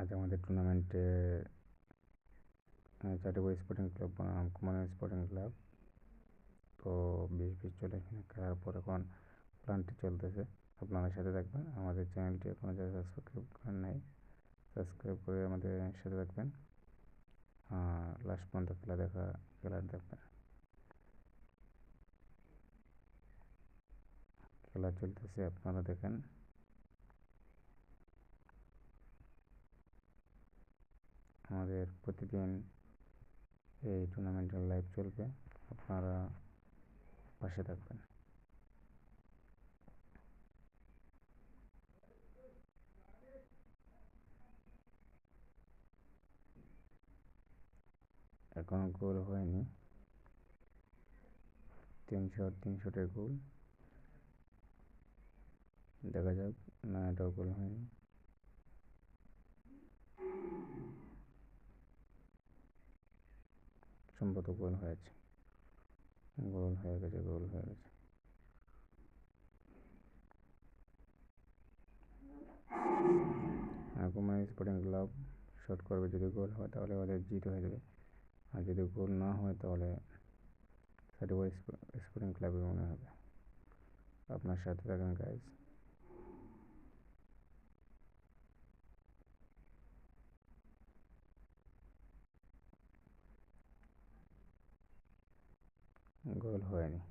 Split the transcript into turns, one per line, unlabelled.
আজ আমাদের টুর্নামেন্টে চাটিবই স্পোর্টিং ক্লাব বনাম কুমার স্পোর্টিং ক্লাব তো বিশ বিশ চলে এখানে খেলার পর এখন প্ল্যানটি চলতেছে। আপনাদের সাথে থাকবেন। আমাদের চ্যানেলটি এখনও যারা সাবস্ক্রাইব করেন নাই সাবস্ক্রাইব করে আমাদের সাথে থাকবেন। লাস্ট পর্যন্ত খেলা দেখা, খেলার দেখবেন। খেলা চলতেছে, আপনারা দেখেন। আমাদের প্রতিদিন এই টুর্নামেন্টের লাইভ চলবে। আপনারা পাশে থাকবেন। এখনও গোল হয়নি। তিনশো তিন শটের গোল দেখা যাক, না এটাও গোল হয়নি। সম্ভবত গোল হয়েছে। গোল হয়ে গেছে গোল হয়ে গেছে। কুমার স্পোর্টিং ক্লাব শট করবে, যদি গোল হয় তাহলে ওদের জিত হয়ে যাবে। আর যদি গোল না হয় তাহলে সেটা স্পোর্টিং ক্লাবের মনে হবে। আপনার সাথে থাকেন গাইজ গোল হয়নি।